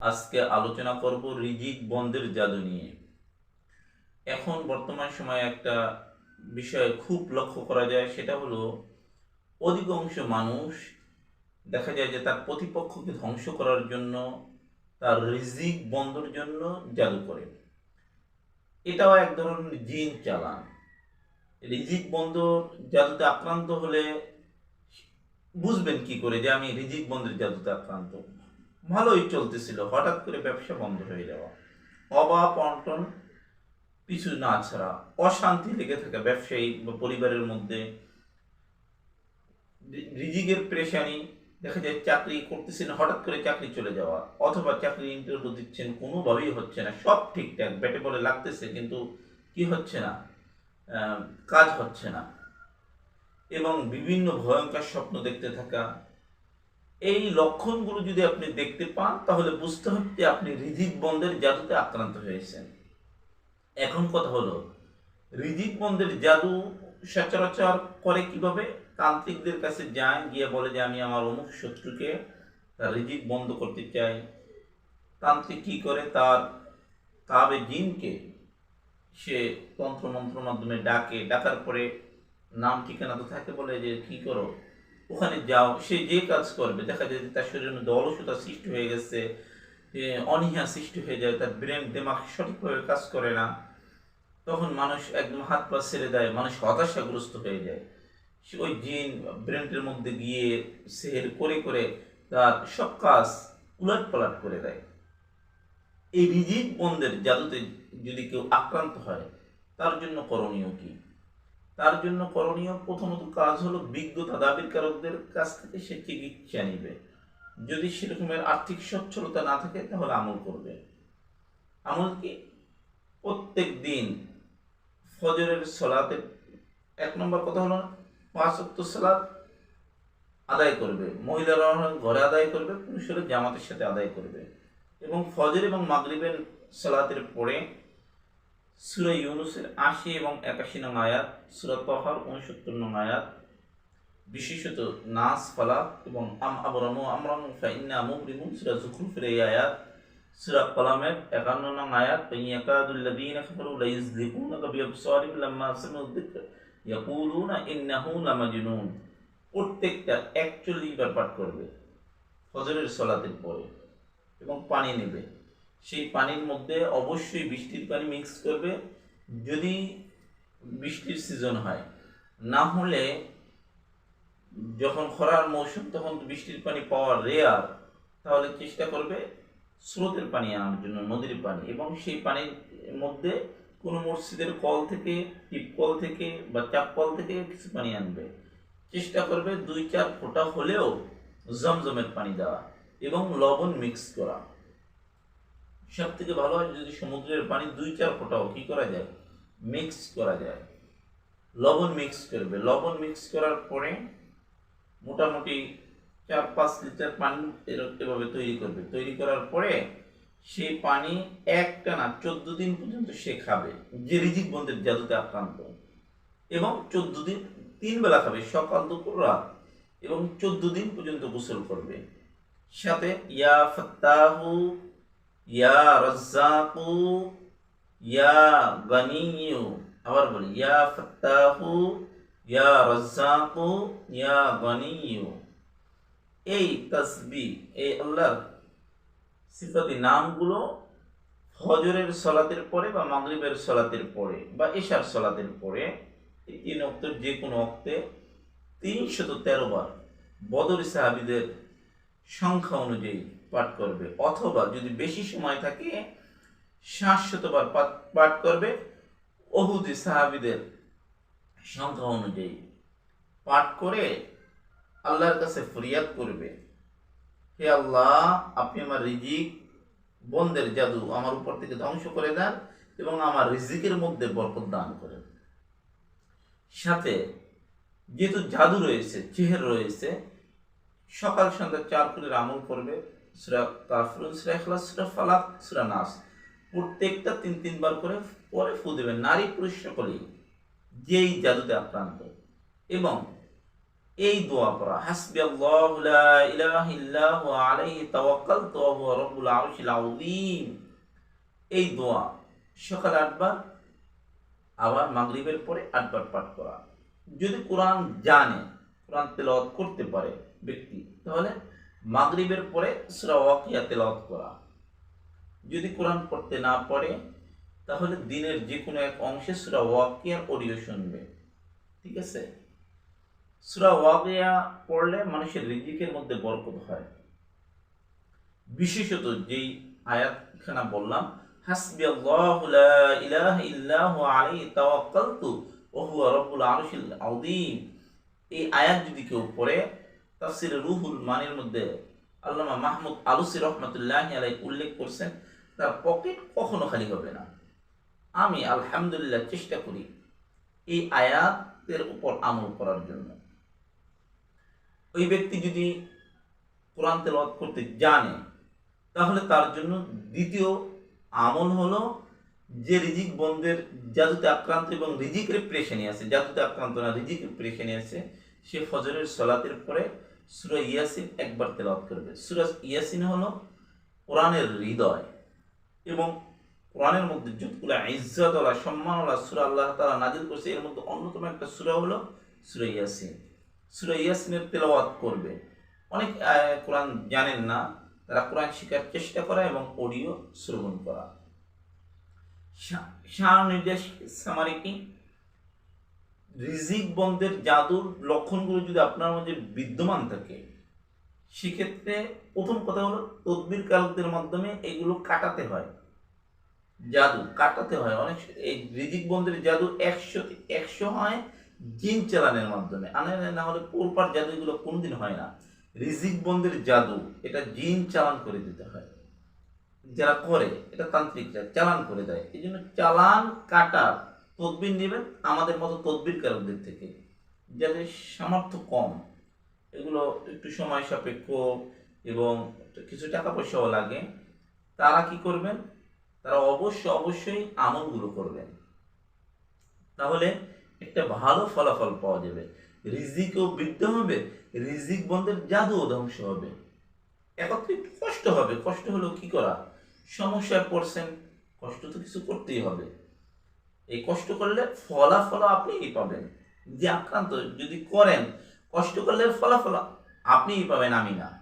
আজকে আলোচনা করব রিজিক বন্ধের জাদু নিয়ে। এখন বর্তমান সময়ে একটা বিষয় খুব লক্ষ্য করা যায়, সেটা হলো অধিকাংশ মানুষ দেখা যায় যে তার প্রতিপক্ষকে ধ্বংস করার জন্য, তার রিজিক বন্ধের জন্য জাদু করে। এটাও এক ধরনের জিন চালান। রিজিক বন্ধ জাদুতে আক্রান্ত হলে বুঝবেন কি করে যে আমি রিজিক বন্ধের জাদুতে আক্রান্ত? ভালোই চলতেছিল। হঠাৎ করে ব্যবসা বন্ধ হয়ে যাওয়া। অভাব অনটন পিছু না ছাড়া অশান্তি লেগে থাকা ব্যবসায়ী বা পরিবারের মধ্যে রিজিকের প্রেশানি। দেখা যায় চাকরি করতেছেন, হঠাৎ করে চাকরি চলে যাওয়া অথবা চাকরি ইন্টারভিউ দিচ্ছেন, কোনোভাবেই হচ্ছে না। সব ঠিকঠাক, ব্যাটে বলে লাগতেছে, কিন্তু কি হচ্ছে না? কাজ হচ্ছে না। এবং বিভিন্ন ভয়ঙ্কর স্বপ্ন দেখতে থাকা এই লক্ষণগুলো যদি আপনি দেখতে পান, তাহলে বুঝতে হবে আপনি রিজিক বন্ধের জাদুতে আক্রান্ত হয়েছেন। এখন কথা হলো রিজিক বন্ধের জাদু সচরাচর করে কীভাবে? তান্ত্রিকদের কাছে যায়, গিয়ে বলে যে, আমি আমার অমুক শত্রুকে তার রিজিক বন্ধ করতে চাই। তান্ত্রিক কি করে? তার কাবে জিনকে সে তন্ত্র মন্ত্রের মাধ্যমে ডাকে। ডাকার পরে নাম ঠিকানা তো থাকে বলে যে, কি করো? ওখানে যাও, সে যে কাজ করবে, দেখা যায় যে তার শরীরের মধ্যে অলসতা সৃষ্টি হয়ে গেছে অনীহা সৃষ্টি হয়ে যায়, তার ব্রেন দিমাগ সঠিকভাবে কাজ করে না, তখন মানুষ একদম হাত পা ছেড়ে দেয়, মানুষ হতাশাগ্রস্ত হয়ে যায়। সে ওই জিন ব্রেনটির মধ্যে গিয়ে সেহের করে করে তার সব কাজ উলট পালট করে দেয়। এই রিজিক বন্ধের জাদুতে যদি কেউ আক্রান্ত হয়, তার জন্য করণীয় কি? তার জন্য করণীয় প্রথমত কাজ হলো বিজ্ঞতা দাবিরকারকদের কাছ থেকে সে চিকিৎসা নিবে। যদি সেরকমের আর্থিক সচ্ছলতা না থাকে, তাহলে আমল করবে। আমল কি? প্রত্যেক দিন ফজরের সলাতে এক নম্বর কথা হলো পাঁচ সালাত আদায় করবে। মহিলারা ঘরে আদায় করবে, পুরুষেরা জামাতের সাথে আদায় করবে। এবং ফজর এবং মাগরিবের সালাতের পরে সুরা ইউনুসের আশি এবং একাশি নং আয়াত, সুরা তহার উনসত্তর নং আয়াত, বিশেষত নাস, ফালাক এবং আম আবরাম আমরাম ফাইন্না মুবরিমুন, সুরা জুখরুফের এই আয়াত, সুরা কলামের একান্ন নং আয়াত ইয়াকাদুল্লাযীনা কাফারু লা ইযলিকুনাকা বিআবসারিহিম লাম্মা সামিউ যিকর ইয়াকুলুনা ইন্নাহু লামাজনুন। প্রত্যেকটা একচল্লিশ বার পাঠ করবে। ফজরের সলাতের পরে এবং পানি নেবে। সেই পানির মধ্যে অবশ্যই বৃষ্টির পানি মিক্স করবে, যদি বৃষ্টির সিজন হয়। না হলে যখন খরার মৌসুম, তখন বৃষ্টির পানি পাওয়া রেয়ার তাহলে চেষ্টা করবে স্রোতের পানি আনার জন্য, নদীর পানি। এবং সেই পানির মধ্যে কোনো মসজিদের কল থেকে, টিপ কল থেকে বা চাপ কল থেকে কিছু পানি আনবে। চেষ্টা করবে দুই চার ফোঁটা হলেও জমজমের পানি দেওয়া এবং লবণ মিক্স করা। সব থেকে ভালো হয় যদি সমুদ্রের পানি দুই চার ফোঁটাও কি করা যায়? মিক্স করা যায়। লবণ মিক্স করবে। লবণ মিক্স করার পরে মোটামুটি চার পাঁচ লিটার পানি এভাবে তৈরি করবে। তৈরি করার পরে সেই পানি একটা না, চোদ্দ দিন পর্যন্ত সে খাবে। যে রিজিক বন্ধের জাদুতে আক্রান্ত। এবং চোদ্দ দিন, তিন বেলা খাবে, সকাল, দুপুর, রাত। এবং চোদ্দ দিন পর্যন্ত গোসল করবে। সাথে, ইয়া ফত্তাহু ইয়া রাজ্জাকু, ইয়া গানিয়ু আবার বলি, ইয়া ফত্তাহু, ইয়া রাজ্জাকু, ইয়া গানিয়ু এই তসবি, এই আল্লাহর সিফাতি নামগুলো ফজরের সলাতের পরে বা মাগরিবের সলাতের পরে বা এশার সলাতের পরে তিন অক্টের যে কোনো অক্তে তিনশত তেরো বার বদর সাহাবিদের সংখ্যা অনুযায়ী পাঠ করবে। অথবা যদি বেশি সময় থাকে পাঠ পাঠ করবে। অহুদি সাহাবিদের সংখ্যা অনুযায়ী পাঠ করে আল্লাহর কাছে ফরিয়াদ করবে। হে আল্লাহ, আপনি আমার রিজিক বন্ধের জাদু আমার উপর থেকে ধ্বংস করে দেন এবং আমার রিজিকের মধ্যে বরকত দান করেন। সাথে যেহেতু জাদু রয়েছে, চেহের রয়েছে, সকাল সন্ধ্যা চার করে আমল করবে। সুরা কাফরুন সুরা ইখলাস, সুরা ফালাক, সুরা নাস। প্রত্যেকটা তিন, তিনবার করে পরে ফু দেবেন, নারী পুরুষ সকলেই। যেই জাদুতে আক্রান্ত এবং এই দোয়া পড়া হাসবি আল্লাহু লা ইলাহা ইল্লা আলাইহি তাওয়াক্কালতু ওয়া হুয়া রাব্বুল আরশিল আযীম। এই দোয়া সকালে আটবার, আবার মাগরিবের পরে আটবার পাঠ করা। যদি কোরআন জানে, কোরআন তেলাওয়াত করতে পারে ব্যক্তি, তাহলে মাগরিবের পরে সূরা ওয়াকিয়া তেলাওয়াত করা। যদি কোরআন পড়তে না পারে, তাহলে দিনের যে কোনো এক অংশে সূরা ওয়াকিয়ার অডিও শুনবে। ঠিক আছে? সূরা ওয়াকিয়া পড়লে মানুষের রিজিকের মধ্যে বরকত হয়। বিশেষত যেই আয়াতখানা বললাম হাসবি আল্লাহু লা ইলাহা আলাইহি তাওয়াক্কালতু ওয়া হুয়া রাব্বুল আরশিল আযীম। এই আয়াত যদি কেউ পড়ে তাফসির রুহুল মানের মধ্যে আল্লামা মাহমুদ আলুসি রহমতুল্লাহ আলাই উল্লেখ করছেন, তার পকেট কখনো খালি হবে না। আমি আলহামদুলিল্লাহ চেষ্টা করি এই আয়াতের উপর আমল করার জন্য। ওই ব্যক্তি যদি কোরআন তেলাওয়াত করতে জানে, তাহলে তার জন্য দ্বিতীয় আমল হলো যে রিজিক বন্ধের জাদুতে আক্রান্ত এবং রিজিকের প্রেশানি আছে। জাদুতে আক্রান্ত না, রিজিকের প্রেশানি আছে। সে ফজরের সলাতের পরে সুরা ইয়াসিন একবার তেলাওয়াত করবে। সুরা ইয়াসিন হলো কোরআনের হৃদয় এবং কোরআনের মধ্যে সুরা আল্লাহ তাআলা নাজিল করছে, এর মধ্যে অন্যতম একটা সুরা হলো সুরা ইয়াসিন। সুরা ইয়াসিনের তেলাওয়াত করবে। অনেক কোরআন জানেন না, তারা কোরআন শেখার চেষ্টা করা এবং অডিও শ্রবণ করা। শাহ নির্দেশ সামারি কি? রিজিক বন্ধের জাদুর লক্ষণগুলো যদি আপনার মধ্যে বিদ্যমান থাকে, সেক্ষেত্রে প্রথম কথা হলো তদবির কারকদের মাধ্যমে এগুলো কাটাতে হয়। জাদু কাটাতে হয়। অনেক এই রিজিক বন্ধের জাদু একশো একশো হয় জিন চালানের মাধ্যমে। আনে না হলে পোলপার জাদু এগুলো কোনদিন হয় না। রিজিক বন্ধের জাদু, এটা জিন চালান করে দিতে হয়। যারা করে, এটা তান্ত্রিকরা চালান করে দেয়। এই জন্য চালান কাটার তদবির নেবেন, আমাদের মতো তদবির কারকদের থেকে। যাদের সামর্থ্য কম। এগুলো একটু সময় সাপেক্ষ এবং কিছু টাকা পয়সাও লাগে। তারা কি করবেন? তারা অবশ্য অবশ্যই আমলগুলো করবেন। তাহলে একটা ভালো ফলাফল পাওয়া যাবে। রিজিকও বৃদ্ধি হবে, রিজিক বন্ধের জাদুও ধ্বংস হবে। একত্রে একটু কষ্ট হবে। কষ্ট হলেও কি করা? সমস্যায় পড়ছেন, কষ্ট তো কিছু করতেই হবে। এই কষ্ট করলে ফলাফল আপনিই পাবেন। যে আক্রান্ত যদি করেন, কষ্ট করলে ফলাফল আপনিই পাবেন, আমি না।